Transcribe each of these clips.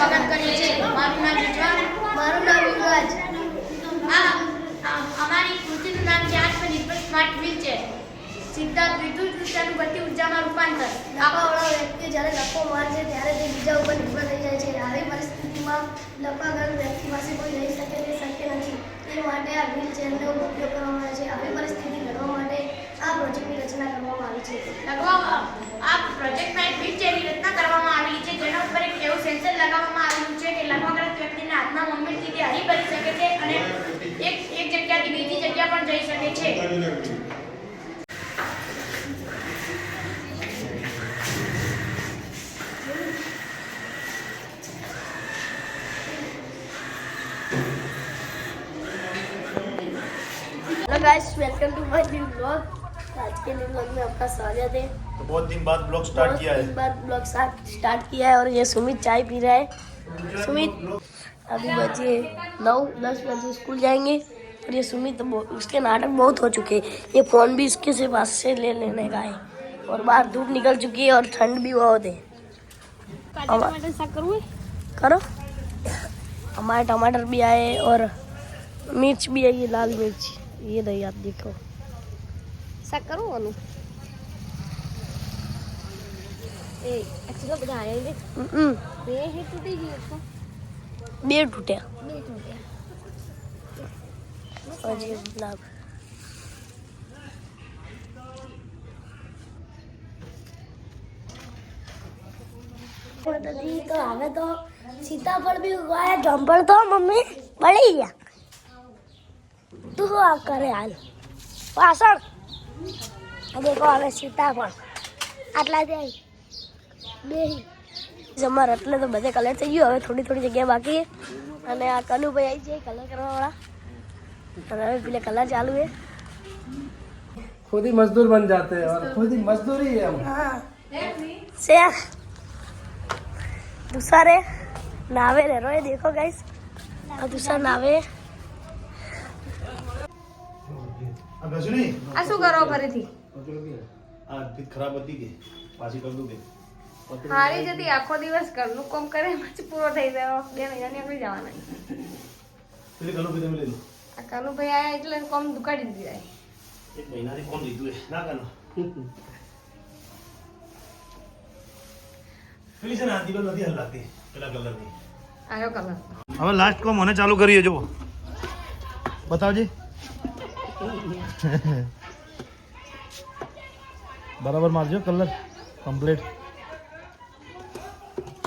સ્વાગત કરીએ છીએ. મારું નામ વિજવાન મારું નામ યુવરાજ આ અમારી કૃતિનું નામ છે આત્મનિર્ભર સ્માર્ટ વ્હીલ છે. સિદ્ધાર્થ વિદ્યુત ઉર્જાનું ગતિ ઉર્જામાં રૂપાંતર. લકવાવાળો વ્યક્તિ જ્યારે લખો માર છે ત્યારે તે બીજા ઉપર નિર્ભર થઈ જાય છે. આવી પરિસ્થિતિમાં લકવાગ્રસ્ત વ્યક્તિ પાસે કોઈ રહી શકે તે શક્ય નથી. તે માટે આ વ્હીલ ચેરનો ઉપયોગ કરવામાં આવે છે. આવી પરિસ્થિતિ ઘડવા માટે આ પ્રોજેક્ટની રચના કરવામાં આવી છે. લખવા આ પ્રોજેક્ટમાં વ્યક્તિના હાથના મોમેન્ટથી તે હરી ભરી શકે છે અને એક એક જગ્યાથી બીજી જગ્યા પણ જઈ શકે છે hello guys welcome to my new blog आज के न्यू ब्लॉग में आपका स्वागत है तो बहुत दिन बाद ब्लॉग स्टार्ट बहुत किया है दिन बाद ब्लॉग स्टार्ट स्टार्ट किया है और ये सुमित चाय पी रहा है सुमित अभी बजे नौ दस बजे स्कूल जाएँगे और ये सुमित उसके नाटक बहुत हो चुके हैं। ये फ़ोन भी उसके से पास से ले लेने का है। और बाहर धूप निकल चुकी है और ठंड भी बहुत है। करो हमारे टमाटर भी आए और मिर्च भी आई है लाल मिर्च। ये रही आप देखो। सक करो अनु? ए अच्छा तो बता रहे हैं। हम्म। ये है टूटेगी उसको બે તૂટ્યા તો હવે તો સીતાફળ બી ઉગાયા જંપળ તો મમ્મી પડી ગયા. તું આ કરે હાલ? પાછળ કહો હવે સીતાફળ. આટલા જાય બે જમાર એટલે તો બધે કલર થઈ ગયું હવે થોડી થોડી જગ્યા બાકી છે અને આ કનુભાઈ આવી છે કલર કરવાવાળા અને હવે પેલે કલર ચાલુ છે खुद ही मजदूर बन जाते हैं और खुद ही मजदूरी है हम हाँ से दूसरे नावे रह रहे देखो गाइस और दूसरा नावे આ ઘસણી આ શું કરો ફરીથી આ ભીત ખરાબ હતી કે પાછી કરી દઉં કે હારી જતી આખો દિવસ ઘરનું કામ કરે પછી પૂરો થઈ ગયો. બે મહિના નીકળી જવાના. પેલી કનું કીધું લઈ લો. આ કાનુભાઈ આયા એટલે કામ દુકાડી દીધા એક મહિનાથી કોણ લીધું એ ના કનો. પેલી છે ને આ દીવાલ નથી હલાતી પેલા કલરની કલર હવે લાસ્ટ કોમ મને ચાલુ કરીએ જો બતાવજે. બરાબર મારજો કલર કમ્પ્લીટ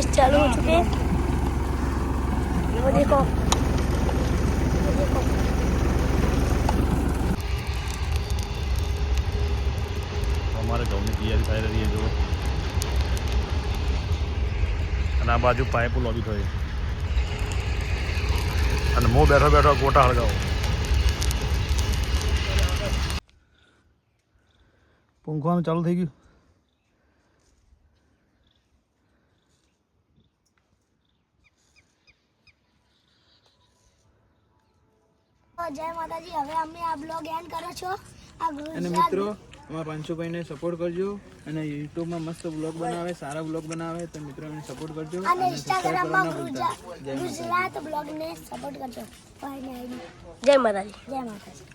ચેક કરી લો ઊંડું गाइस चालू हो चुके हैं वो देखो वो देखो અમારે ઘઉંની તૈયારી થઈ રહી છે જો અને આ બાજુ પાઇપ લોબી થઈ અને હું બેઠો બેઠો ગોટા હળગાવો પંખવાનું ચાલુ થઈ ગયું જય માતાજી. હવે અમે આ બ્લોગ એન્ડ કરો છો. આ અને મિત્રો અમારા પાંચુભાઈને સપોર્ટ કરજો અને યુટ્યુબમાં મસ્ત બ્લોગ બનાવે સારા બ્લોગ બનાવે તો મિત્રો એમને સપોર્ટ કરજો અને ઇન્સ્ટાગ્રામમાં ગુજરાત બ્લોગને સપોર્ટ કરજો. જય માતાજી. જય માતાજી.